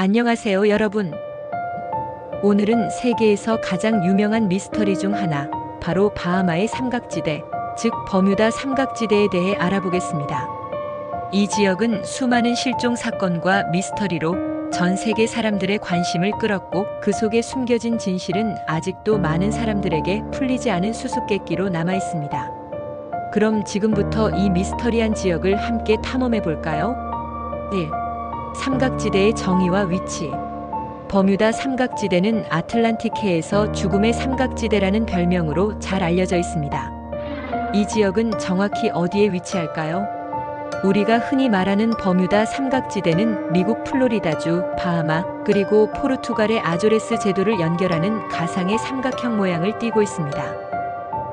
안녕하세요, 여러분. 오늘은 세계에서 가장 유명한 미스터리 중 하나, 바로 바하마의 삼각지대, 즉 버뮤다 삼각지대에 대해 알아보겠습니다. 이 지역은 수많은 실종 사건과 미스터리로 전 세계 사람들의 관심을 끌었고 그 속에 숨겨진 진실은 아직도 많은 사람들에게 풀리지 않은 수수께끼로 남아 있습니다. 그럼 지금부터 이 미스터리한 지역을 함께 탐험해 볼까요? 1. 삼각지대의 정의와 위치. 버뮤다 삼각지대는 아틀란틱해에서 죽음의 삼각지대라는 별명으로 잘 알려져 있습니다. 이 지역은 정확히 어디에 위치할까요? 우리가 흔히 말하는 버뮤다 삼각지대는 미국 플로리다주, 바하마, 그리고 포르투갈의 아조레스 제도를 연결하는 가상의 삼각형 모양을 띠고 있습니다.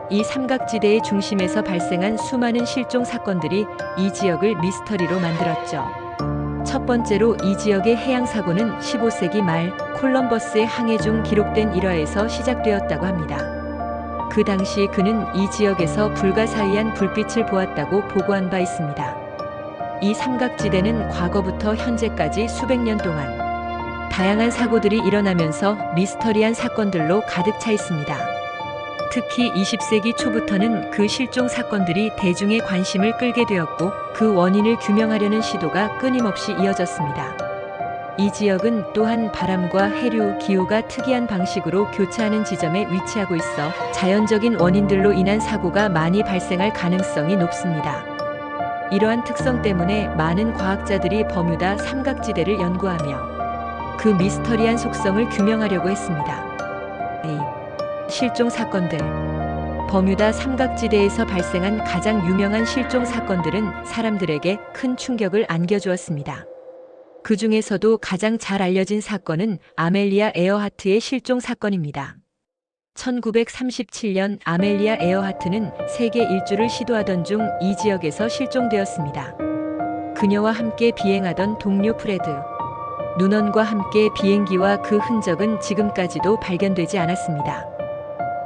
이 삼각지대의 중심에서 발생한 수많은 실종 사건들이 이 지역을 미스터리로 만들었죠. 첫 번째로 이 지역의 해양 사고는 15세기 말 콜럼버스의 항해 중 기록된 일화에서 시작되었다고 합니다. 그 당시 그는 이 지역에서 불가사의한 불빛을 보았다고 보고한 바 있습니다. 이 삼각지대는 과거부터 현재까지 수백 년 동안 다양한 사고들이 일어나면서 미스터리한 사건들로 가득 차 있습니다. 특히 20세기 초부터는 그 실종 사건들이 대중의 관심을 끌게 되었고 그 원인을 규명하려는 시도가 끊임없이 이어졌습니다. 이 지역은 또한 바람과 해류, 기후가 특이한 방식으로 교차하는 지점에 위치하고 있어 자연적인 원인들로 인한 사고가 많이 발생할 가능성이 높습니다. 이러한 특성 때문에 많은 과학자들이 버뮤다 삼각지대를 연구하며 그 미스터리한 속성을 규명하려고 했습니다. 실종 사건들. 버뮤다 삼각지대에서 발생한 가장 유명한 실종 사건들은 사람들에게 큰 충격을 안겨주었습니다. 그 중에서도 가장 잘 알려진 사건은 아멜리아 에어하트의 실종 사건입니다. 1937년 아멜리아 에어하트는 세계 일주를 시도하던 중 이 지역에서 실종되었습니다. 그녀와 함께 비행하던 동료 프레드. 눈원과 함께 비행기와 그 흔적은 지금까지도 발견되지 않았습니다.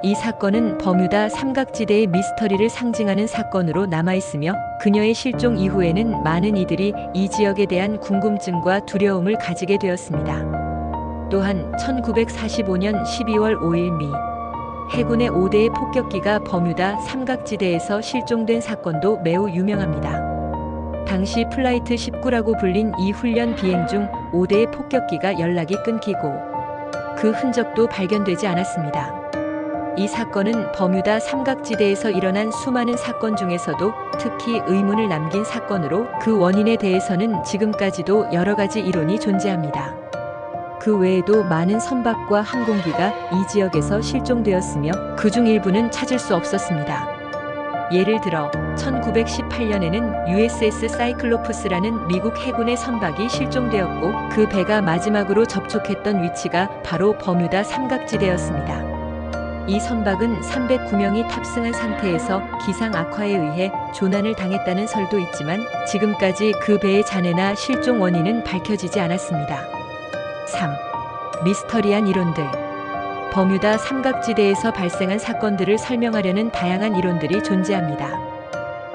이 사건은 버뮤다 삼각지대의 미스터리를 상징하는 사건으로 남아있으며 그녀의 실종 이후에는 많은 이들이 이 지역에 대한 궁금증과 두려움을 가지게 되었습니다. 또한 1945년 12월 5일 미 해군의 5대의 폭격기가 버뮤다 삼각지대에서 실종된 사건도 매우 유명합니다. 당시 플라이트 19라고 불린 이 훈련 비행 중 5대의 폭격기가 연락이 끊기고 그 흔적도 발견되지 않았습니다. 이 사건은 버뮤다 삼각지대에서 일어난 수많은 사건 중에서도 특히 의문을 남긴 사건으로 그 원인에 대해서는 지금까지도 여러 가지 이론이 존재합니다. 그 외에도 많은 선박과 항공기가 이 지역에서 실종되었으며 그 중 일부는 찾을 수 없었습니다. 예를 들어 1918년에는 USS 사이클로프스라는 미국 해군의 선박이 실종되었고 그 배가 마지막으로 접촉했던 위치가 바로 버뮤다 삼각지대였습니다. 이 선박은 309명이 탑승한 상태에서 기상 악화에 의해 조난을 당했다는 설도 있지만 지금까지 그 배의 잔해나 실종 원인은 밝혀지지 않았습니다. 3. 미스터리한 이론들. 버뮤다 삼각지대에서 발생한 사건들을 설명하려는 다양한 이론들이 존재합니다.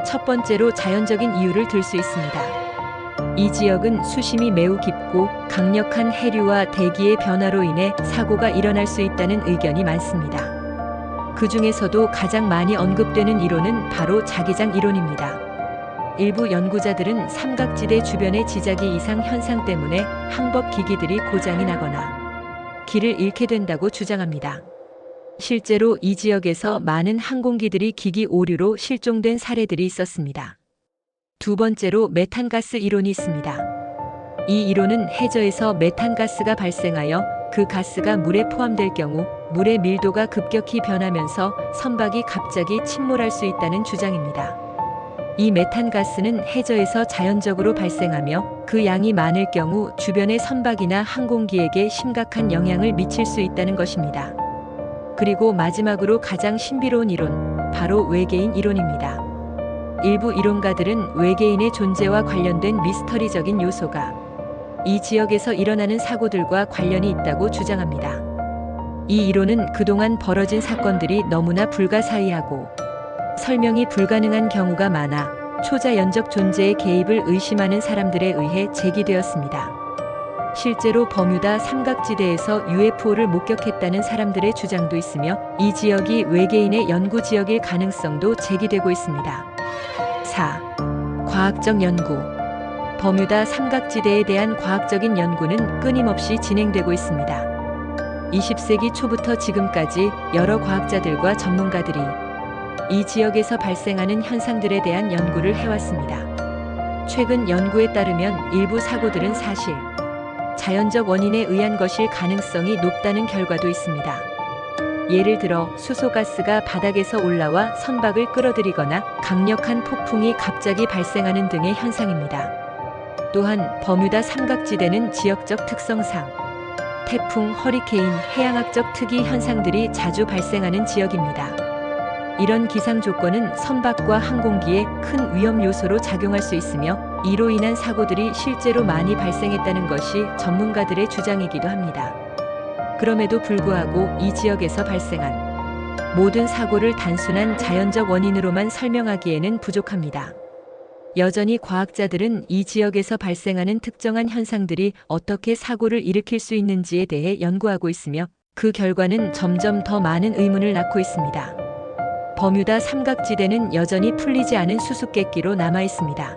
첫 번째로 자연적인 이유를 들 수 있습니다. 이 지역은 수심이 매우 깊고 강력한 해류와 대기의 변화로 인해 사고가 일어날 수 있다는 의견이 많습니다. 그 중에서도 가장 많이 언급되는 이론은 바로 자기장 이론입니다. 일부 연구자들은 삼각지대 주변의 지자기 이상 현상 때문에 항법 기기들이 고장이 나거나 길을 잃게 된다고 주장합니다. 실제로 이 지역에서 많은 항공기들이 기기 오류로 실종된 사례들이 있었습니다. 두 번째로 메탄가스 이론이 있습니다. 이 이론은 해저에서 메탄가스가 발생하여 그 가스가 물에 포함될 경우 물의 밀도가 급격히 변하면서 선박이 갑자기 침몰할 수 있다는 주장입니다. 이 메탄 가스는 해저에서 자연적으로 발생하며 그 양이 많을 경우 주변의 선박이나 항공기에게 심각한 영향을 미칠 수 있다는 것입니다. 그리고 마지막으로 가장 신비로운 이론, 바로 외계인 이론입니다. 일부 이론가들은 외계인의 존재와 관련된 미스터리적인 요소가 이 지역에서 일어나는 사고들과 관련이 있다고 주장합니다. 이 이론은 그동안 벌어진 사건들이 너무나 불가사의하고 설명이 불가능한 경우가 많아 초자 연적 존재의 개입을 의심하는 사람들에 의해 제기되었습니다. 실제로 버뮤다 삼각지대에서 UFO를 목격했다는 사람들의 주장도 있으며 이 지역이 외계인의 연구 지역일 가능성도 제기되고 있습니다. 4. 과학적 연구 버뮤다 삼각지대에 대한 과학적인 연구는 끊임없이 진행되고 있습니다. 20세기 초부터 지금까지 여러 과학자들과 전문가들이 이 지역에서 발생하는 현상들에 대한 연구를 해왔습니다. 최근 연구에 따르면 일부 사고들은 사실 자연적 원인에 의한 것일 가능성이 높다는 결과도 있습니다. 예를 들어 수소가스가 바닥에서 올라와 선박을 끌어들이거나 강력한 폭풍이 갑자기 발생하는 등의 현상입니다. 또한 버뮤다 삼각지대는 지역적 특성상 태풍, 허리케인, 해양학적 특이 현상들이 자주 발생하는 지역입니다. 이런 기상 조건은 선박과 항공기에 큰 위험 요소로 작용할 수 있으며 이로 인한 사고들이 실제로 많이 발생했다는 것이 전문가들의 주장이기도 합니다. 그럼에도 불구하고 이 지역에서 발생한 모든 사고를 단순한 자연적 원인으로만 설명하기에는 부족합니다. 여전히 과학자들은 이 지역에서 발생하는 특정한 현상들이 어떻게 사고를 일으킬 수 있는지에 대해 연구하고 있으며 그 결과는 점점 더 많은 의문을 낳고 있습니다. 버뮤다 삼각지대는 여전히 풀리지 않은 수수께끼로 남아 있습니다.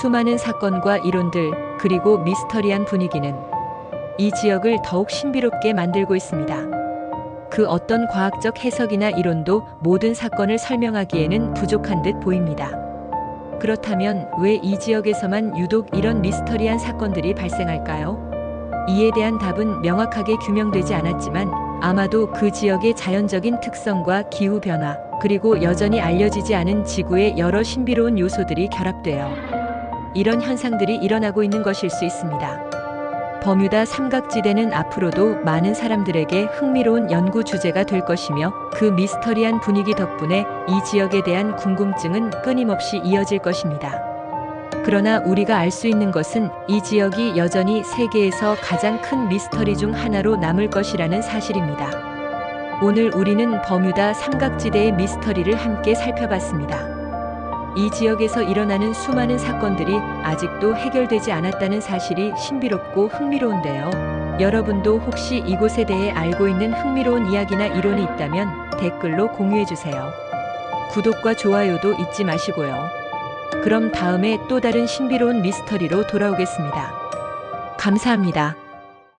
수많은 사건과 이론들 그리고 미스터리한 분위기는 이 지역을 더욱 신비롭게 만들고 있습니다. 그 어떤 과학적 해석이나 이론도 모든 사건을 설명하기에는 부족한 듯 보입니다. 그렇다면 왜 이 지역에서만 유독 이런 미스터리한 사건들이 발생할까요? 이에 대한 답은 명확하게 규명되지 않았지만 아마도 그 지역의 자연적인 특성과 기후 변화, 그리고 여전히 알려지지 않은 지구의 여러 신비로운 요소들이 결합되어 이런 현상들이 일어나고 있는 것일 수 있습니다. 버뮤다 삼각지대는 앞으로도 많은 사람들에게 흥미로운 연구 주제가 될 것이며 그 미스터리한 분위기 덕분에 이 지역에 대한 궁금증은 끊임없이 이어질 것입니다. 그러나 우리가 알 수 있는 것은 이 지역이 여전히 세계에서 가장 큰 미스터리 중 하나로 남을 것이라는 사실입니다. 오늘 우리는 버뮤다 삼각지대의 미스터리를 함께 살펴봤습니다. 이 지역에서 일어나는 수많은 사건들이 아직도 해결되지 않았다는 사실이 신비롭고 흥미로운데요. 여러분도 혹시 이곳에 대해 알고 있는 흥미로운 이야기나 이론이 있다면 댓글로 공유해주세요. 구독과 좋아요도 잊지 마시고요. 그럼 다음에 또 다른 신비로운 미스터리로 돌아오겠습니다. 감사합니다.